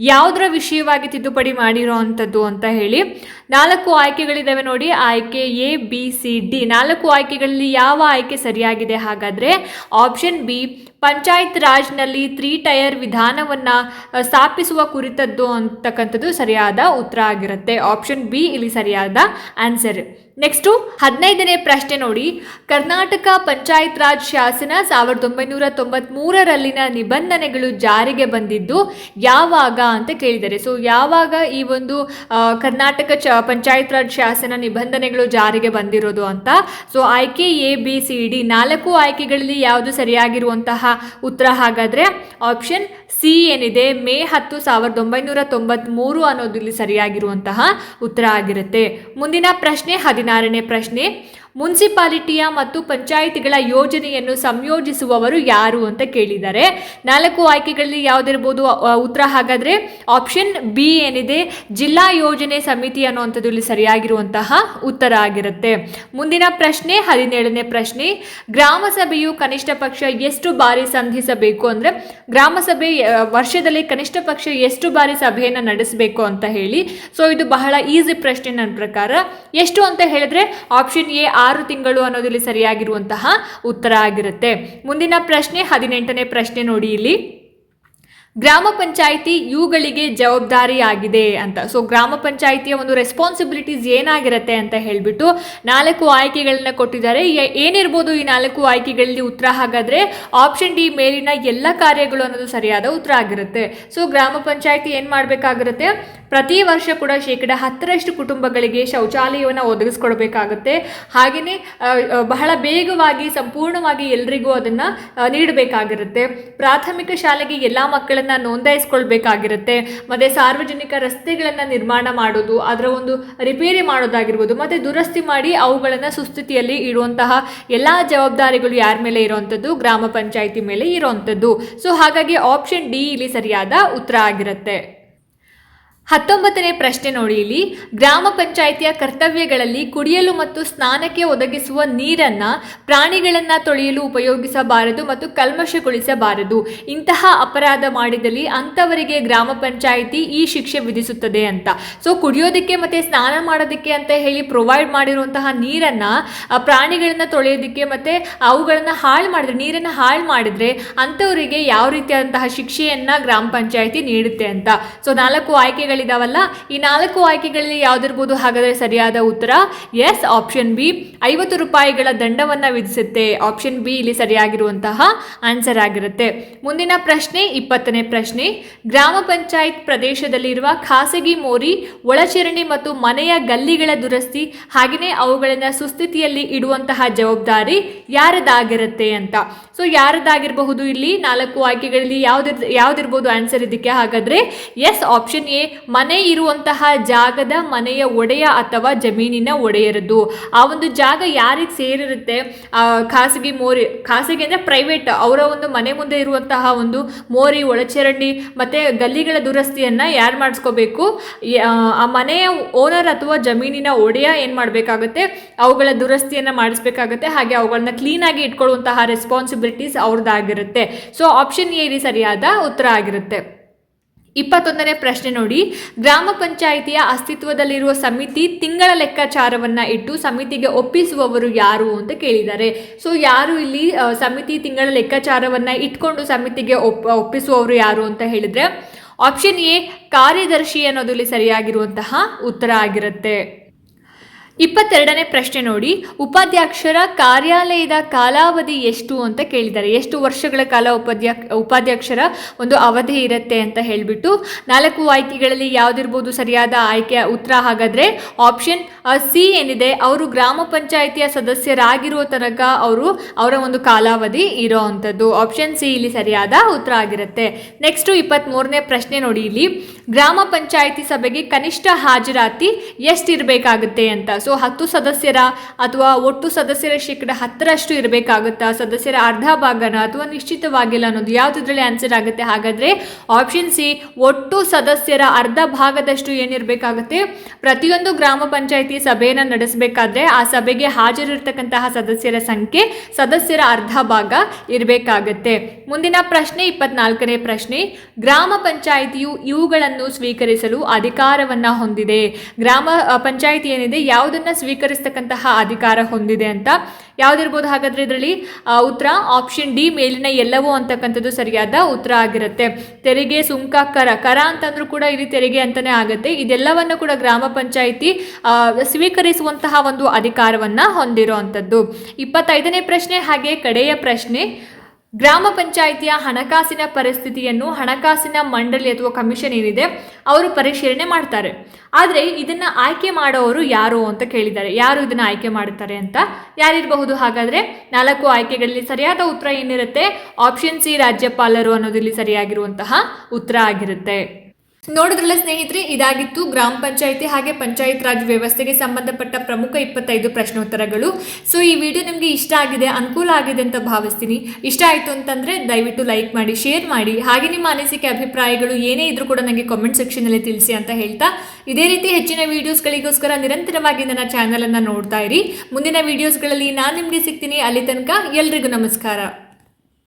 Speaker 1: ಯಾವುದರ ವಿಷಯವಾಗಿ ತಿದ್ದುಪಡಿ ಮಾಡಿರೋ ಅಂಥದ್ದು ಅಂತ ಹೇಳಿ ನಾಲ್ಕು ಆಯ್ಕೆಗಳಿದ್ದಾವೆ ನೋಡಿ. ಆಯ್ಕೆ ಎ, ಬಿ, ಸಿ, ಡಿ. ನಾಲ್ಕು ಆಯ್ಕೆಗಳಲ್ಲಿ ಯಾವ ಆಯ್ಕೆ ಸರಿಯಾಗಿದೆ? ಹಾಗಾದರೆ ಆಪ್ಷನ್ ಬಿ, ಪಂಚಾಯತ್ ರಾಜ್ನಲ್ಲಿ ತ್ರೀ ಟಯರ್ ವಿಧಾನವನ್ನು ಸ್ಥಾಪಿಸುವ ಕುರಿತದ್ದು ಅಂತಕ್ಕಂಥದ್ದು ಸರಿಯಾದ ಉತ್ತರ ಆಗಿರುತ್ತೆ. ಆಪ್ಷನ್ ಬಿ ಇಲ್ಲಿ ಸರಿಯಾದ ಆನ್ಸರ್. ನೆಕ್ಸ್ಟು ಹದಿನೈದನೇ ಪ್ರಶ್ನೆ ನೋಡಿ. ಕರ್ನಾಟಕ ಪಂಚಾಯತ್ ರಾಜ್ ಶಾಸನ ಸಾವಿರದ ಒಂಬೈನೂರ ತೊಂಬತ್ಮೂರರಲ್ಲಿನ ನಿಬಂಧನೆಗಳು ಜಾರಿಗೆ ಬಂದಿದ್ದು ಯಾವಾಗ ಅಂತ ಕೇಳಿದ್ದಾರೆ. ಸೊ ಯಾವಾಗ ಈ ಒಂದು ಕರ್ನಾಟಕ ಚ, ಪಂಚಾಯತ್ ರಾಜ್ ಶಾಸನ ನಿಬಂಧನೆಗಳು ಜಾರಿಗೆ ಬಂದಿರೋದು ಅಂತ? ಸೊ ಆಯ್ಕೆ ಎ, ಬಿ, ಸಿ, ಡಿ ನಾಲ್ಕು ಆಯ್ಕೆಗಳಲ್ಲಿ ಯಾವುದು ಸರಿಯಾಗಿರುವಂತಹ ಉತ್ತರ ಹಾಗಾದರೆ ಆಪ್ಷನ್ ಸಿ ಏನಿದೆ? ಮೇ ಹತ್ತು ಸಾವಿರದ ಒಂಬೈನೂರ ತೊಂಬತ್ತ್ಮೂರು ಅನ್ನೋದು ಇಲ್ಲಿ ಸರಿಯಾಗಿರುವಂತಹ ಉತ್ತರ ಆಗಿರುತ್ತೆ. ಮುಂದಿನ ಪ್ರಶ್ನೆ ಹದಿನಾರನೇ ಪ್ರಶ್ನೆ ಮುನ್ಸಿಪಾಲಿಟಿಯ ಮತ್ತು ಪಂಚಾಯಿತಿಗಳ ಯೋಜನೆಯನ್ನು ಸಂಯೋಜಿಸುವವರು ಯಾರು ಅಂತ ಕೇಳಿದ್ದಾರೆ. ನಾಲ್ಕು ಆಯ್ಕೆಗಳಲ್ಲಿ ಯಾವುದಿರ್ಬೋದು? ಉತ್ತರ ಹಾಗಾದರೆ ಆಪ್ಷನ್ ಬಿ ಏನಿದೆ? ಜಿಲ್ಲಾ ಯೋಜನೆ ಸಮಿತಿ ಅನ್ನುವಂಥದ್ದು ಇಲ್ಲಿ ಸರಿಯಾಗಿರುವಂತಹ ಉತ್ತರ ಆಗಿರುತ್ತೆ. ಮುಂದಿನ ಪ್ರಶ್ನೆ, ಹದಿನೇಳನೇ ಪ್ರಶ್ನೆ. ಗ್ರಾಮ ಸಭೆಯು ಕನಿಷ್ಠ ಪಕ್ಷ ಎಷ್ಟು ಬಾರಿ ಸಂಧಿಸಬೇಕು ಅಂದರೆ ಗ್ರಾಮ ಸಭೆ ವರ್ಷದಲ್ಲಿ ಕನಿಷ್ಠ ಪಕ್ಷ ಎಷ್ಟು ಬಾರಿ ಸಭೆಯನ್ನು ನಡೆಸಬೇಕು ಅಂತ ಹೇಳಿ. ಸೊ, ಇದು ಬಹಳ ಈಸಿ ಪ್ರಶ್ನೆ ನನ್ನ ಪ್ರಕಾರ. ಎಷ್ಟು ಅಂತ ಹೇಳಿದ್ರೆ ಆಪ್ಷನ್ ಎ ಆರು ತಿಂಗಳು ಅನ್ನೋದಿಲ್ಲಿ ಸರಿಯಾಗಿರುವಂತಹ ಉತ್ತರ ಆಗಿರುತ್ತೆ. ಮುಂದಿನ ಪ್ರಶ್ನೆ ಹದಿನೆಂಟನೇ ಪ್ರಶ್ನೆ ನೋಡಿ ಇಲ್ಲಿ. ಗ್ರಾಮ ಪಂಚಾಯಿತಿ ಇವುಗಳಿಗೆ ಜವಾಬ್ದಾರಿಯಾಗಿದೆ ಅಂತ. ಸೊ ಗ್ರಾಮ ಪಂಚಾಯಿತಿಯ ಒಂದು ರೆಸ್ಪಾನ್ಸಿಬಿಲಿಟೀಸ್ ಏನಾಗಿರುತ್ತೆ ಅಂತ ಹೇಳಿಬಿಟ್ಟು ನಾಲ್ಕು ಆಯ್ಕೆಗಳನ್ನ ಕೊಟ್ಟಿದ್ದಾರೆ. ಏನಿರ್ಬೋದು ಈ ನಾಲ್ಕು ಆಯ್ಕೆಗಳಲ್ಲಿ ಉತ್ತರ ಹಾಗಾದ್ರೆ ಆಪ್ಷನ್ ಡಿ ಮೇಲಿನ ಎಲ್ಲ ಕಾರ್ಯಗಳು ಅನ್ನೋದು ಸರಿಯಾದ ಉತ್ತರ ಆಗಿರುತ್ತೆ. ಸೊ ಗ್ರಾಮ ಪಂಚಾಯಿತಿ ಏನು ಮಾಡಬೇಕಾಗಿರುತ್ತೆ? ಪ್ರತಿ ವರ್ಷ ಕೂಡ ಶೇಕಡ ಹತ್ತರಷ್ಟು ಕುಟುಂಬಗಳಿಗೆ ಶೌಚಾಲಯವನ್ನು ಒದಗಿಸ್ಕೊಡ್ಬೇಕಾಗುತ್ತೆ. ಹಾಗೆಯೇ ಬಹಳ ಬೇಗವಾಗಿ ಸಂಪೂರ್ಣವಾಗಿ ಎಲ್ರಿಗೂ ಅದನ್ನು ನೀಡಬೇಕಾಗಿರುತ್ತೆ. ಪ್ರಾಥಮಿಕ ಶಾಲೆಗೆ ಎಲ್ಲ ಮಕ್ಕಳನ್ನ ವಾಹನಗಳನ್ನು ನೋಂದಾಯಿಸ್ಕೊಳ್ಬೇಕಾಗಿರುತ್ತೆ, ಮತ್ತು ಸಾರ್ವಜನಿಕ ರಸ್ತೆಗಳನ್ನು ನಿರ್ಮಾಣ ಮಾಡೋದು, ಅದರ ಒಂದು ರಿಪೇರಿ ಮಾಡೋದಾಗಿರ್ಬೋದು, ಮತ್ತು ದುರಸ್ತಿ ಮಾಡಿ ಅವುಗಳನ್ನು ಸುಸ್ಥಿತಿಯಲ್ಲಿ ಇಡುವಂತಹ ಎಲ್ಲ ಜವಾಬ್ದಾರಿಗಳು ಯಾರ ಮೇಲೆ ಇರುವಂಥದ್ದು, ಗ್ರಾಮ ಪಂಚಾಯಿತಿ ಮೇಲೆ ಇರುವಂಥದ್ದು. ಸೊ ಹಾಗಾಗಿ ಆಪ್ಷನ್ ಡಿ ಇಲ್ಲಿ ಸರಿಯಾದ ಉತ್ತರ ಆಗಿರುತ್ತೆ. ಹತ್ತೊಂಬತ್ತನೇ ಪ್ರಶ್ನೆ ನೋಡಿ ಇಲ್ಲಿ. ಗ್ರಾಮ ಪಂಚಾಯಿತಿಯ ಕರ್ತವ್ಯಗಳಲ್ಲಿ ಕುಡಿಯಲು ಮತ್ತು ಸ್ನಾನಕ್ಕೆ ಒದಗಿಸುವ ನೀರನ್ನ ಪ್ರಾಣಿಗಳನ್ನ ತೊಳೆಯಲು ಉಪಯೋಗಿಸಬಾರದು ಮತ್ತು ಕಲ್ಮಶಗೊಳಿಸಬಾರದು. ಇಂತಹ ಅಪರಾಧ ಮಾಡಿದಲ್ಲಿ ಅಂಥವರಿಗೆ ಗ್ರಾಮ ಪಂಚಾಯಿತಿ ಈ ಶಿಕ್ಷೆ ವಿಧಿಸುತ್ತದೆ ಅಂತ. ಸೊ ಕುಡಿಯೋದಕ್ಕೆ ಮತ್ತೆ ಸ್ನಾನ ಮಾಡೋದಕ್ಕೆ ಅಂತ ಹೇಳಿ ಪ್ರೊವೈಡ್ ಮಾಡಿರುವಂತಹ ನೀರನ್ನ ಪ್ರಾಣಿಗಳನ್ನ ತೊಳೆಯೋದಕ್ಕೆ ಮತ್ತೆ ಅವುಗಳನ್ನ ಹಾಳು ಮಾಡಿದ್ರೆ, ನೀರನ್ನ ಹಾಳು ಮಾಡಿದ್ರೆ ಅಂಥವರಿಗೆ ಯಾವ ರೀತಿಯಾದಂತಹ ಶಿಕ್ಷೆಯನ್ನ ಗ್ರಾಮ ಪಂಚಾಯಿತಿ ನೀಡುತ್ತೆ ಅಂತ. ಸೊ ನಾಲ್ಕು ಆಯ್ಕೆಗಳಿದಾವಲ್ಲ, ಈ ನಾಲ್ಕು ಆಯ್ಕೆಗಳಲ್ಲಿ ಯಾವ್ದಿರ್ಬೋದು? ಹಾಗಾದ್ರೆ ಸರಿಯಾದ ಉತ್ತರ ಎಸ್ ಆಪ್ಷನ್ ಬಿ ಐವತ್ತು ರೂಪಾಯಿಗಳ ದಂಡವನ್ನ ವಿಧಿಸುತ್ತೆ. ಆಪ್ಷನ್ ಬಿ ಇಲ್ಲಿ ಸರಿಯಾಗಿರುವಂತಹ ಆನ್ಸರ್ ಆಗಿರುತ್ತೆ. ಮುಂದಿನ ಪ್ರಶ್ನೆ, ಇಪ್ಪತ್ತನೇ ಪ್ರಶ್ನೆ. ಗ್ರಾಮ ಪಂಚಾಯತ್ ಪ್ರದೇಶದಲ್ಲಿರುವ ಖಾಸಗಿ ಮೋರಿ, ಒಳಚರಂಡಿ ಮತ್ತು ಮನೆಯ ಗಲ್ಲಿಗಳ ದುರಸ್ತಿ, ಹಾಗೆಯೇ ಅವುಗಳನ್ನು ಸುಸ್ಥಿತಿಯಲ್ಲಿ ಇಡುವಂತಹ ಜವಾಬ್ದಾರಿ ಯಾರದಾಗಿರುತ್ತೆ ಅಂತ. ಸೊ ಯಾರದಾಗಿರಬಹುದು ಇಲ್ಲಿ? ನಾಲ್ಕು ಆಯ್ಕೆಗಳಲ್ಲಿ ಯಾವ್ದಿರ್, ಯಾವ್ದಿರ್ಬೋದು? ಆನ್ಸರ್ ಇದಕ್ಕೆ ಹಾಗಾದ್ರೆ ಎಸ್ ಆಪ್ಷನ್ ಎ ಮನೆ ಇರುವಂತಹ ಜಾಗದ ಮನೆಯ ಒಡೆಯ ಅಥವಾ ಜಮೀನಿನ ಒಡೆಯರದ್ದು ಆ ಒಂದು ಜಾಗ ಯಾರಿಗೆ ಸೇರಿರುತ್ತೆ? ಖಾಸಗಿ ಮೋರಿ, ಖಾಸಗಿ ಅಂದರೆ ಪ್ರೈವೇಟ್ ಅವರ ಒಂದು ಮನೆ ಮುಂದೆ ಇರುವಂತಹ ಒಂದು ಮೋರಿ, ಒಳಚರಂಡಿ ಮತ್ತು ಗಲ್ಲಿಗಳ ದುರಸ್ತಿಯನ್ನು ಯಾರು ಮಾಡಿಸ್ಕೋಬೇಕು? ಆ ಮನೆಯ ಓನರ್ ಅಥವಾ ಜಮೀನಿನ ಒಡೆಯ ಏನು ಮಾಡಬೇಕಾಗುತ್ತೆ? ಅವುಗಳ ದುರಸ್ತಿಯನ್ನು ಮಾಡಿಸ್ಬೇಕಾಗುತ್ತೆ. ಹಾಗೆ ಅವುಗಳನ್ನ ಕ್ಲೀನಾಗಿ ಇಟ್ಕೊಳ್ಳುವಂತಹ ರೆಸ್ಪಾನ್ಸಿಬಿಲಿಟೀಸ್ ಅವ್ರದ್ದಾಗಿರುತ್ತೆ. ಸೊ ಆಪ್ಷನ್ ಎ ಸರಿಯಾದ ಉತ್ತರ ಆಗಿರುತ್ತೆ. ಇಪ್ಪತ್ತೊಂದನೇ ಪ್ರಶ್ನೆ ನೋಡಿ. ಗ್ರಾಮ ಪಂಚಾಯಿತಿಯ ಅಸ್ತಿತ್ವದಲ್ಲಿರುವ ಸಮಿತಿ ತಿಂಗಳ ಲೆಕ್ಕಾಚಾರವನ್ನ ಇಟ್ಟು ಸಮಿತಿಗೆ ಒಪ್ಪಿಸುವವರು ಯಾರು ಅಂತ ಕೇಳಿದ್ದಾರೆ. ಸೊ ಯಾರು ಇಲ್ಲಿ ಸಮಿತಿ ತಿಂಗಳ ಲೆಕ್ಕಾಚಾರವನ್ನ ಇಟ್ಕೊಂಡು ಸಮಿತಿಗೆ ಒಪ್ ಒಪ್ಪಿಸುವವರು ಯಾರು ಅಂತ ಹೇಳಿದ್ರೆ ಆಪ್ಷನ್ ಎ ಕಾರ್ಯದರ್ಶಿ ಅನ್ನೋದು ಇಲ್ಲಿ ಸರಿಯಾಗಿರುವಂತಹ ಉತ್ತರ ಆಗಿರುತ್ತೆ. ಇಪ್ಪತ್ತೆರಡನೇ ಪ್ರಶ್ನೆ ನೋಡಿ. ಉಪಾಧ್ಯಕ್ಷರ ಕಾರ್ಯಾಲಯದ ಕಾಲಾವಧಿ ಎಷ್ಟು ಅಂತ ಕೇಳಿದ್ದಾರೆ. ಎಷ್ಟು ವರ್ಷಗಳ ಕಾಲ ಉಪಾಧ್ಯ ಉಪಾಧ್ಯಕ್ಷರ ಒಂದು ಅವಧಿ ಇರುತ್ತೆ ಅಂತ ಹೇಳಿಬಿಟ್ಟು, ನಾಲ್ಕು ಆಯ್ಕೆಗಳಲ್ಲಿ ಯಾವುದಿರ್ಬೋದು ಸರಿಯಾದ ಆಯ್ಕೆ ಉತ್ತರ ಹಾಗಾದರೆ ಆಪ್ಷನ್ ಸಿ ಏನಿದೆ. ಅವರು ಗ್ರಾಮ ಪಂಚಾಯಿತಿಯ ಸದಸ್ಯರಾಗಿರುವ ತನಕ ಅವರು ಅವರ ಒಂದು ಕಾಲಾವಧಿ ಇರೋ ಅಂಥದ್ದು. ಆಪ್ಷನ್ ಸಿ ಇಲ್ಲಿ ಸರಿಯಾದ ಉತ್ತರ ಆಗಿರುತ್ತೆ. ನೆಕ್ಸ್ಟು ಇಪ್ಪತ್ತ್ ಮೂರನೇ ಪ್ರಶ್ನೆ ನೋಡಿ ಇಲ್ಲಿ. ಗ್ರಾಮ ಪಂಚಾಯಿತಿ ಸಭೆಗೆ ಕನಿಷ್ಠ ಹಾಜರಾತಿ ಎಷ್ಟಿರಬೇಕಾಗುತ್ತೆ ಅಂತ. ಸೊ ಹತ್ತು ಸದಸ್ಯರ ಅಥವಾ ಒಟ್ಟು ಸದಸ್ಯರ ಶೇಕಡ ಹತ್ತರಷ್ಟು ಇರಬೇಕಾಗುತ್ತಾ? ಸದಸ್ಯರ ಅರ್ಧ ಭಾಗನ ಅಥವಾ ನಿಶ್ಚಿತವಾಗಿಲ್ಲ ಅನ್ನೋದು ಯಾವುದ್ರಲ್ಲಿ ಆನ್ಸರ್ ಆಗುತ್ತೆ? ಹಾಗಾದರೆ ಆಪ್ಷನ್ ಸಿ ಒಟ್ಟು ಸದಸ್ಯರ ಅರ್ಧ ಭಾಗದಷ್ಟು ಏನಿರಬೇಕಾಗುತ್ತೆ? ಪ್ರತಿಯೊಂದು ಗ್ರಾಮ ಪಂಚಾಯಿತಿ ಸಭೆಯನ್ನು ನಡೆಸಬೇಕಾದ್ರೆ ಆ ಸಭೆಗೆ ಹಾಜರಿರ್ತಕ್ಕಂತಹ ಸದಸ್ಯರ ಸಂಖ್ಯೆ, ಸದಸ್ಯರ ಅರ್ಧ ಭಾಗ ಇರಬೇಕಾಗತ್ತೆ. ಮುಂದಿನ ಪ್ರಶ್ನೆ, ಇಪ್ಪತ್ನಾಲ್ಕನೇ ಪ್ರಶ್ನೆ. ಗ್ರಾಮ ಪಂಚಾಯಿತಿಯು ಇವುಗಳನ್ನು ಸ್ವೀಕರಿಸಲು ಅಧಿಕಾರವನ್ನ ಹೊಂದಿದೆ. ಗ್ರಾಮ ಪಂಚಾಯಿತಿ ಏನಿದೆ? ಯಾವುದನ್ನ ಸ್ವೀಕರಿಸ್ತಕ್ಕಂತಹ ಅಧಿಕಾರ ಹೊಂದಿದೆ ಅಂತ ಯಾವ್ದಿರ್ಬೋದು ಹಾಗಾದ್ರೆ ಇದರಲ್ಲಿ ಉತ್ತರ ಆಪ್ಷನ್ ಡಿ ಮೇಲಿನ ಎಲ್ಲವೂ ಅಂತಕ್ಕಂಥದ್ದು ಸರಿಯಾದ ಉತ್ತರ ಆಗಿರುತ್ತೆ. ತೆರಿಗೆ, ಸುಂಕ, ಕರ ಕರ ಅಂತಂದ್ರೂ ಕೂಡ ಇಲ್ಲಿ ತೆರಿಗೆ ಅಂತಾನೆ ಆಗುತ್ತೆ. ಇದೆಲ್ಲವನ್ನು ಕೂಡ ಗ್ರಾಮ ಪಂಚಾಯಿತಿ ಸ್ವೀಕರಿಸುವಂತಹ ಒಂದು ಅಧಿಕಾರವನ್ನ ಹೊಂದಿರುವಂಥದ್ದು ಇಪ್ಪತ್ತೈದನೇ ಪ್ರಶ್ನೆ ಹಾಗೆ ಕಡೆಯ ಪ್ರಶ್ನೆ ಗ್ರಾಮ ಪಂಚಾಯಿತಿಯ ಹಣಕಾಸಿನ ಪರಿಸ್ಥಿತಿಯನ್ನು ಹಣಕಾಸಿನ ಮಂಡಳಿ ಅಥವಾ ಕಮಿಷನ್ ಏನಿದೆ ಅವರು ಪರಿಶೀಲನೆ ಮಾಡ್ತಾರೆ. ಆದರೆ ಇದನ್ನು ಆಯ್ಕೆ ಮಾಡೋರು ಯಾರು ಅಂತ ಕೇಳಿದ್ದಾರೆ. ಯಾರು ಇದನ್ನು ಆಯ್ಕೆ ಮಾಡುತ್ತಾರೆ ಅಂತ ಯಾರಿರಬಹುದು? ಹಾಗಾದರೆ ನಾಲ್ಕು ಆಯ್ಕೆಗಳಲ್ಲಿ ಸರಿಯಾದ ಉತ್ತರ ಏನಿರುತ್ತೆ? ಆಪ್ಷನ್ ಸಿ ರಾಜ್ಯಪಾಲರು ಅನ್ನೋದಿಲ್ಲಿ ಸರಿಯಾಗಿರುವಂತಹ ಉತ್ತರ ಆಗಿರುತ್ತೆ. ನೋಡಿದ್ರಲ್ಲ ಸ್ನೇಹಿತರೆ, ಇದಾಗಿತ್ತು ಗ್ರಾಮ ಪಂಚಾಯಿತಿ ಹಾಗೆ ಪಂಚಾಯತ್ ರಾಜ್ ವ್ಯವಸ್ಥೆಗೆ ಸಂಬಂಧಪಟ್ಟ ಪ್ರಮುಖ ಇಪ್ಪತ್ತೈದು ಪ್ರಶ್ನೋತ್ತರಗಳು. ಸೊ ಈ ವಿಡಿಯೋ ನಿಮಗೆ ಇಷ್ಟ ಆಗಿದೆ, ಅನುಕೂಲ ಆಗಿದೆ ಅಂತ ಭಾವಿಸ್ತೀನಿ. ಇಷ್ಟ ಆಯಿತು ಅಂತಂದರೆ ದಯವಿಟ್ಟು ಲೈಕ್ ಮಾಡಿ ಶೇರ್ ಮಾಡಿ. ಹಾಗೆ ನಿಮ್ಮ ಅನಿಸಿಕೆ, ಅಭಿಪ್ರಾಯಗಳು ಏನೇ ಇದ್ರೂ ಕೂಡ ನನಗೆ ಕಾಮೆಂಟ್ ಸೆಕ್ಷನಲ್ಲಿ ತಿಳಿಸಿ ಅಂತ ಹೇಳ್ತಾ. ಇದೇ ರೀತಿ ಹೆಚ್ಚಿನ ವೀಡಿಯೋಸ್ಗಳಿಗೋಸ್ಕರ ನಿರಂತರವಾಗಿ ನನ್ನ ಚಾನಲನ್ನು ನೋಡ್ತಾ ಇರಿ. ಮುಂದಿನ ವೀಡಿಯೋಸ್ಗಳಲ್ಲಿ ನಾನು ನಿಮಗೆ ಸಿಗ್ತೀನಿ. ಅಲ್ಲಿ ತನಕ ಎಲ್ರಿಗೂ ನಮಸ್ಕಾರ.